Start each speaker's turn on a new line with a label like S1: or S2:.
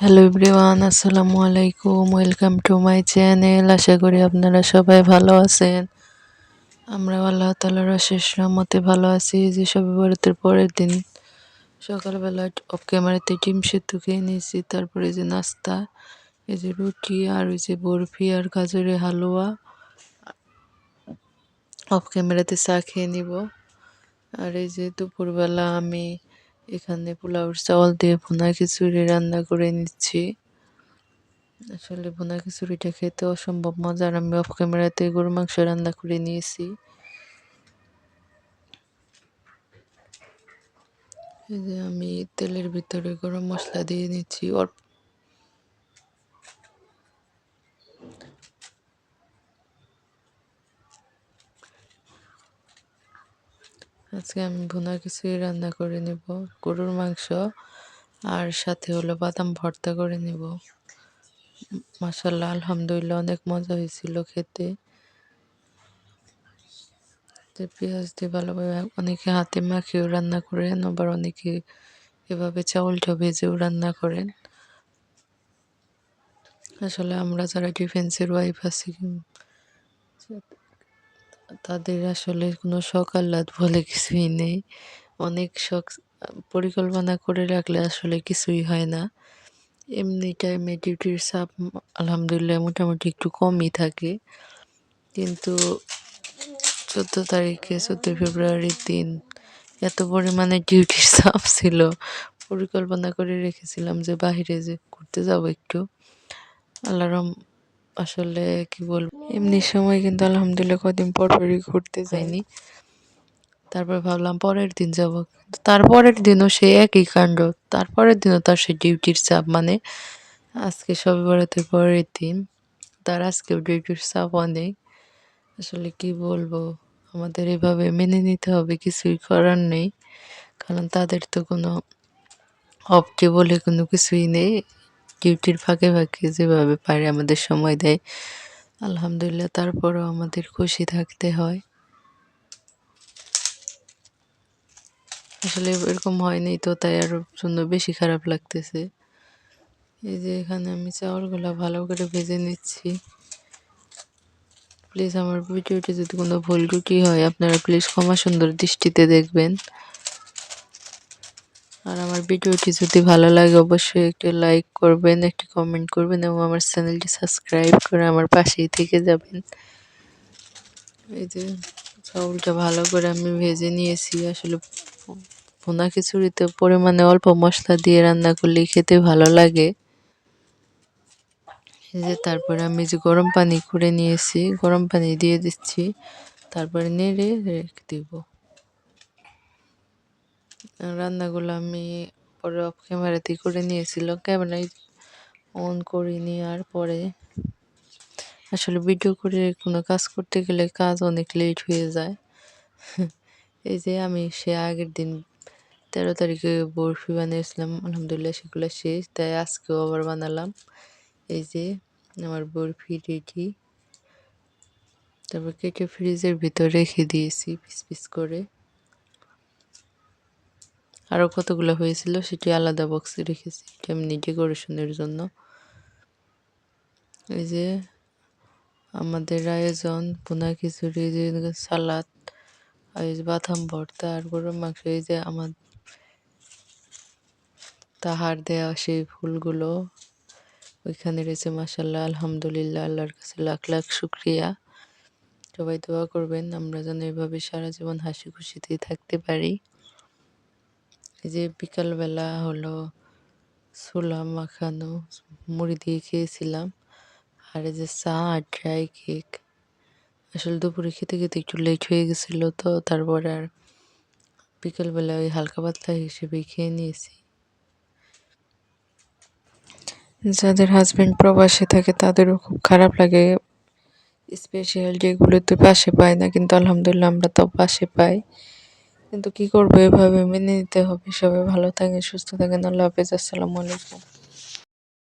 S1: Hello everyone আসসালামু আলাইকুম welcome to my channel আশা করি আপনারা সবাই ভালো আছেন আমরা আল্লাহ তালার অশেষ রহমতে ভালো আছি যে সবে বরাতের পরের দিন সকালবেলা অফ ক্যামেরাতে ডিম সেতু খেয়ে নিয়েছি। তারপরে যে নাস্তা, এই যে রুটি আর ওই যে বরফি আর গাজরের হালুয়া অফ ক্যামেরাতে চা খেয়ে নিব। আর এই যে দুপুরবেলা আমি এখানে পোলাওর চাউল দিয়ে ভুনা খিচুড়ি রান্না করে নিচ্ছি। আসলে ভুনা খিচুড়িটা খেতে অসম্ভব মজার। আমি অফ ক্যামেরাতে গরু মাংস রান্না করে নিয়েছি। এই যে আমি তেলের ভিতরে গরম মশলা দিয়ে নিচ্ছি। অল্প আজকে আমি ভুনা খিচুড়ি রান্না করে নেব, গরুর মাংস, আর সাথে হলো বাদাম ভর্তা করে নেব। মাসাল্লাহ আলহামদুলিল্লাহ অনেক মজা হয়েছিল খেতে। পেঁয়াজ দিয়ে ভালোভাবে অনেকে হাতে মাখিয়েও রান্না করেন, আবার অনেকে এভাবে চাউলটা ভেজেও রান্না করেন। আসলে আমরা যারা ডিফেন্সের ওয়াইফ আছি তাদের আসলে কোনো শখ আহ্লাদ বলে কিছুই নেই। অনেক শখ পরিকল্পনা করে রাখলে আসলে কিছুই হয় না। এমনি টাইমে ডিউটির চাপ আলহামদুলিল্লাহ মোটামুটি একটু কমই থাকে। কিন্তু চোদ্দ তারিখে চোদ্দোই ফেব্রুয়ারির দিন এত পরিমাণে ডিউটির চাপ ছিল। পরিকল্পনা করে রেখেছিলাম যে বাহিরে যে ঘুরতে যাব একটু। আল্লাহরম আসলে কি বলব? এমনি সময় কিন্তু আলহামদুলিল্লাহ কদিন পর পরই ঘুরতে যাইনি। তারপর ভাবলাম পরের দিন যাব। তারপরের দিনও সে একই কাণ্ড। তারপরের দিনও তার সে ডিউটির চাপ। মানে আজকে সবে বরাতের পরের দিন তার আজকেও ডিউটির চাপ অনেক। আসলে কি বলব? আমাদের এভাবে মেনে নিতে হবে, কিছুই করার নেই। কারণ তাদের তো কোনো অপটি বলে কোনো কিছুই নেই। ডিউটির ফাঁকে ফাঁকে যেভাবে পারে আমাদের সময় দেয়, আলহামদুলিল্লাহ তারপরও আমাদের খুশি থাকতে হয়। আসলে এরকম হয়নি তো, তাই আরও জন্য বেশি খারাপ লাগতেছে। এই যে এখানে আমি চাউলগুলো ভালো করে ভেজে নিচ্ছি। প্লিজ আমার ভিডিওটি যদি কোনো ভুল ত্রুটি হয়, আপনারা প্লিজ ক্ষমা সুন্দর দৃষ্টিতে দেখবেন। আর আমার ভিডিওটি যদি ভালো লাগে, অবশ্যই একটি লাইক করবেন, একটি কমেন্ট করবেন এবং আমার চ্যানেলটি সাবস্ক্রাইব করে আমার পাশেই থেকে যাবেন। এই যে চাউলটা ভালো করে আমি ভেজে নিয়েছি। আসলে ভুনা খিচুড়িতে পরিমাণে অল্প মশলা দিয়ে রান্না করলে খেতে ভালো লাগে। যে তারপরে আমি যে গরম পানি করে নিয়েছি, গরম পানি দিয়ে দিচ্ছি। তারপরে নেড়ে রেখে দিব। রান্নাগুলো আমি পরে অফ ক্যামেরাতেই করে নিয়েছিল। ক্যামেরায় অন করিনি আর পরে আসলে ভিডিও করে কোনো কাজ করতে গেলে কাজ অনেক লেট হয়ে যায়। এই যে আমি সে আগের দিন তেরো তারিখে বরফি বানিয়েছিলাম, আলহামদুলিল্লাহ সেগুলো শেষ, তাই আজকেও আবার বানালাম। এই যে আমার বরফি রেডি তারপর কেটে ফ্রিজের ভিতর রেখে দিয়েছি পিস পিস করে। আরও কতগুলো হয়েছিল সেটি আলাদা বক্সে রেখেছি এমনি ডেকোরেশনের জন্য। এই যে আমাদের আয়োজন, পোনা খিচুড়ি যে সালাদ, এই যে বাদাম ভর্তা, আর গরুর মাংস, এই যে আমার তাহার দেয়া সেই ফুলগুলো, ওইখানে রয়েছে মাসাল্লাহ আলহামদুলিল্লাহ, আল্লাহর কাছে লাখ লাখ শুক্রিয়া। সবাই দোয়া করবেন, আমরা যেন এভাবে সারা জীবন হাসি খুশিতেই থাকতে পারি। এই যে বিকালবেলা হলো, ছোলা মাখানো, মুড়ি দিয়ে খেয়েছিলাম। আর এই যে চা আর ড্রাই কেক। আসলে দুপুরে খেতে খেতে একটু লেট হয়ে গেছিল তো, তারপরে আর বিকেলবেলা ওই হালকা পাতলা হিসেবে খেয়ে নিয়েছি। যাদের হাজব্যান্ড প্রবাসে থাকে, তাদেরও খুব খারাপ লাগে। স্পেশাল ডেগুলোতে পাশে পায় না, কিন্তু আলহামদুলিল্লাহ আমরা তো পাশে পাই। কিন্তু কি করব, এভাবে মেনে নিতে হবে। সবাই ভালো থাকেন, সুস্থ থাকেন। আল্লাহ হাফেজ। আসসালামু আলাইকুম।